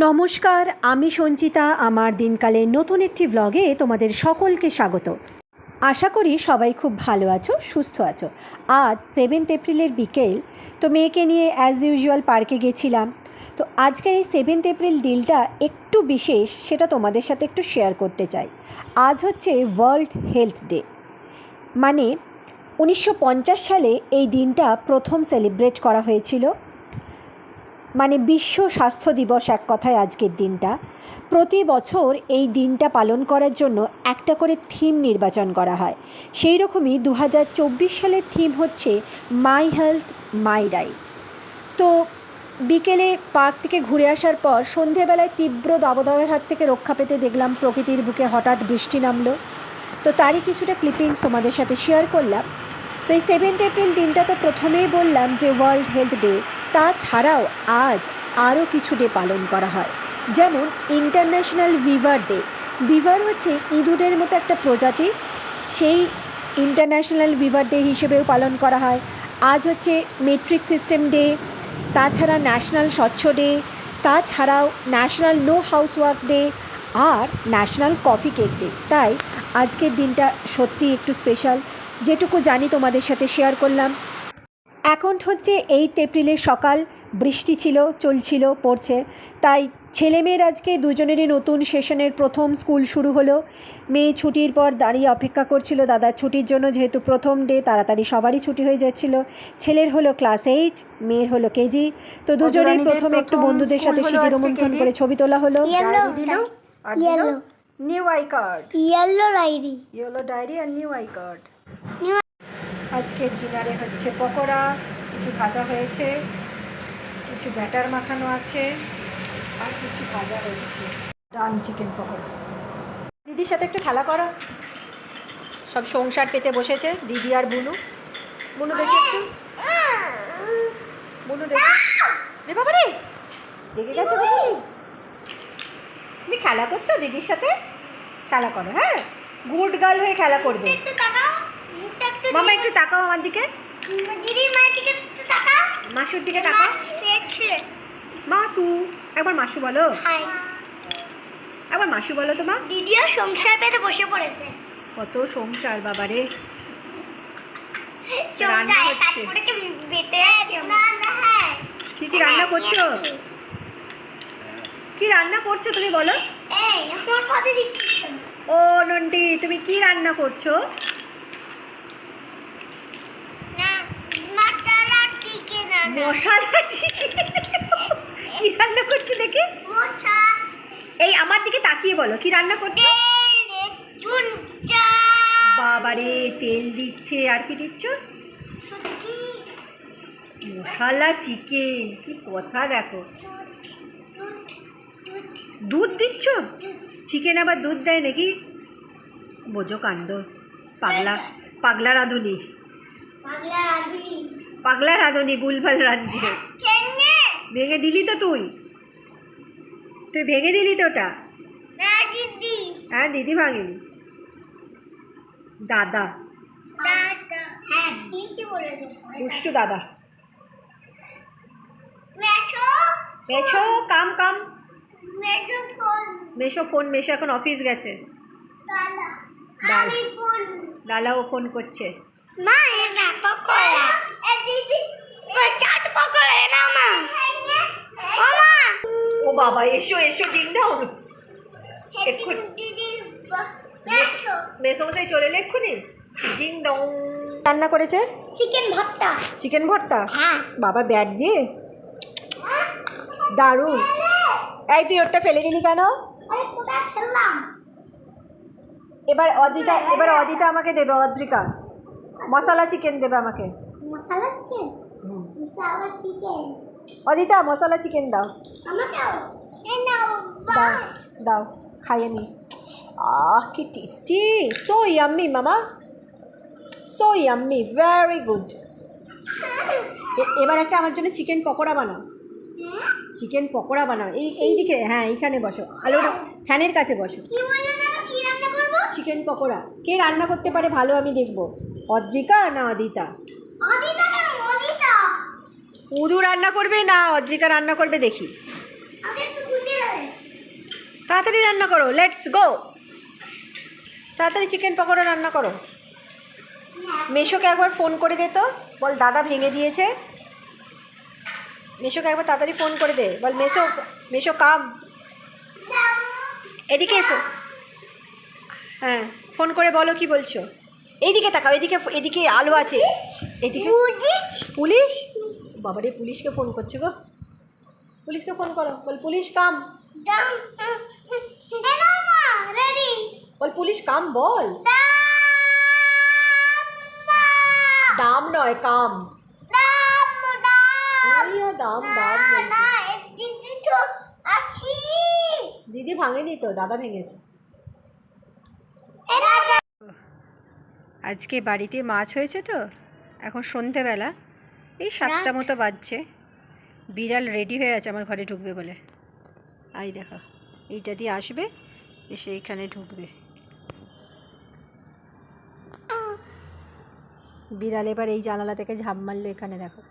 নমস্কার, আমি সঞ্চিতা, আমার দিনকালে নতুন একটি ব্লগে তোমাদের সকলকে স্বাগত। আশা করি সবাই খুব ভালো আছো, সুস্থ আছো। আজ সেভেন্থ এপ্রিলের বিকেল, তো মেয়েকে নিয়ে অ্যাজ ইউজুয়াল পার্কে গেছিলাম। তো আজকের এই সেভেন্থ এপ্রিল দিনটা একটু বিশেষ, সেটা তোমাদের সাথে একটু শেয়ার করতে চাই। আজ হচ্ছে ওয়ার্ল্ড হেলথ ডে মানে উনিশশো পঞ্চাশ সালে এই দিনটা প্রথম সেলিব্রেট করা হয়েছিল। মানে বিশ্ব স্বাস্থ্য দিবস এক কথায় আজকের দিনটা। প্রতি বছর এই দিনটা পালন করার জন্য একটা করে থিম নির্বাচন করা হয়। সেই রকমই দু হাজার চব্বিশ সালের থিম হচ্ছে মাই হেলথ, মাই রাইট তো বিকেলে পার্ক থেকে ঘুরে আসার পর সন্ধেবেলায় তীব্র দাবদাহের হাত থেকে রক্ষা পেতে দেখলাম প্রকৃতির বুকে হঠাৎ বৃষ্টি নামলো। তো তারই কিছুটা ক্লিপিংস তোমাদের সাথে শেয়ার করলাম। তো এই সেভেন্থ এপ্রিল দিনটা তো প্রথমেই বললাম যে ওয়ার্ল্ড হেলথ ডে তাছাড়াও আজ আরও কিছু ডে পালন করা হয়। যেমন ইন্টারন্যাশনাল ভিভার ডে ভিভার হচ্ছে ইঁদুরের মতো একটা প্রজাতি। সেই ইন্টারন্যাশনাল ভিভার ডে হিসেবেও পালন করা হয়। আজ হচ্ছে মেট্রিক সিস্টেম ডে তাছাড়া ন্যাশনাল স্বচ্ছ ডে তাছাড়াও national no house work day আর ন্যাশনাল কফি কেক ডে তাই আজকের দিনটা সত্যি একটু স্পেশাল যেটুকু জানি তোমাদের সাথে শেয়ার করলাম। এখন হচ্ছে এইট এপ্রিলের সকাল। বৃষ্টি ছিল চলছিল পড়ছে। তাই ছেলেমেয়ের আজকে দুজনেরই নতুন সেশনের প্রথম স্কুল শুরু হলো। মেয়ে ছুটির পর দাঁড়িয়ে অপেক্ষা করছিল দাদার ছুটির জন্য যেহেতু প্রথম ডে তাড়াতাড়ি সবারই ছুটি হয়ে যাচ্ছিল। ছেলের হলো ক্লাস এইট মেয়ের হলো কেজি। তো দুজনেই প্রথমে একটু বন্ধুদের সাথে আজকে রোমন্থন করে ছবি তোলা হলো. New I card yellow diary yellow diary R new I card আজকের ডিনারে হচ্ছে পকোড়া, কিছু ভাজা হয়েছে, কিছু ব্যাটার মাখানো আছে, আর কিছু ভাজা হয়েছে। Done chicken pakora. দিদির সাথে একটু খেলা করো। সব সংসার পেতে বসেছে, দিদি আর বুনু। বুনু দেখি একটু। বুনু দেখি। বাবা রে! দেখে গেছে তুমি খেলা করছ দিদির সাথে? খেলা করো হ্যাঁ? গুড গার্ল হয়ে খেলা করবে। একটু মামা একটু তাকাও আমার দিকে। দিদির মায়ের দিকে একটু তাকাও। মাসুর দিকে তাকাও। মাসু একবার মাসু বলো। হাই। একবার মাসু বলো তো মা। দিদিও সংসার পেতে বসে পড়েছে। কত সংসার বাবারে। রান্না সংসারে হচ্ছে। কি কি রান্না করছ? কি রান্না করছ তুমি বলো? ও নন্টি তুমি কি রান্না করছ না মাটারা মশালা চিকেন কি রান্না করছি দেখি? এই আমার দিকে তাকিয়ে বলো কি রান্না করছ? বাবারে তেল দিচ্ছে আর কি দিচ্ছ? মশালা চিকেন কি কথা দেখো। দুধ দিচ্ছ? চিকেন আবার দুধ দেয় নাকি? বোঝো কাণ্ড। পাগলা পাগলা রাঁধুনি। পাগলা রাধুনি। পাগলা রাঁধুনি ভুলভাল রাঁধছে ভেঙে দিলি তো তুই। তুই ভেঙে দিলি তো ওটা। হ্যাঁ দিদি ভাঙেনি। দাদা। দাদা। হ্যাঁ। দুষ্টু দাদা। মেছো? কাম কাম। মেশো ফোন। মেশো এখন অফিস গেছে। দাদা ডাল। আমি ফোন। করছে। মা ও বাবা এসো এসো ডিং দাও। দিদি মেসমশাই চলে এলে এক্ষুনি? ডিং দং রান্না করেছে? চিকেন ভর্তা। চিকেন ভর্তা? হ্যাঁ। বাবা ব্যাট দিয়ে? দারুণ। এই তুই ওটা ফেলে দিলি কেন? এবার অদিতা এবার অদিতা আমাকে দেবে অদ্রিকা। মশলা চিকেন দেবে আমাকে। Masala chicken masala chicken Adita masala chicken দাও। আমাকেও এ নাও দাও দাও খাইয়ে নি। আহ কি টেস্টি সো ইয়াম্মি মামা। সো ইয়াম্মি ভেরি গুড এবার একটা আমার জন্য চিকেন পকোড়া বানাও। চিকেন পকোড়া বানাও। এই এই দিকে হ্যাঁ এইখানে বসো। আলোর ফ্যানের কাছে বসো। চিকেন পকোড়া। কে রান্না করতে পারে ভালো আমি দেখব। অদ্রিকা না অদিতা? উদু রান্না করবে না অদ্রিকা রান্না করবে দেখি। তাড়াতাড়ি রান্না করো লেটস গো। তাড়াতাড়ি চিকেন পকোড়া রান্না করো। মেশোকে একবার ফোন করে দে তো বল দাদা ভেঙে দিয়েছে। মেশোকে একবার তাড়াতাড়ি ফোন করে দে বল মেশো মেশো কাম। এদিকে এসো। হ্যাঁ ফোন করে বলো কি বলছো। এইদিকে তাকাও এদিকে এদিকে আলো আছে। এদিকে পুলিশ? বাবারে পুলিশকে ফোন করছ গো। পুলিশকে ফোন করো। বল পুলিশ কাম। বল পুলিশ কাম বল। দাম নয় কাম। দাম দিদি ভাঙেনি তো দাদা ভেঙেছে। আজকে বাড়িতে মাছ হয়েছে তো এখন সন্ধেবেলা। এই সাতটা মতো বাজছে। বিড়াল রেডি হয়ে আছে আমার ঘরে ঢুকবে বলে। আই দেখা এইটা দিয়ে আসবে এসে এখানে ঢুকবে। বিড়াল এবার এই জানালা থেকে ঝাঁপ মারলো এখানে দেখো।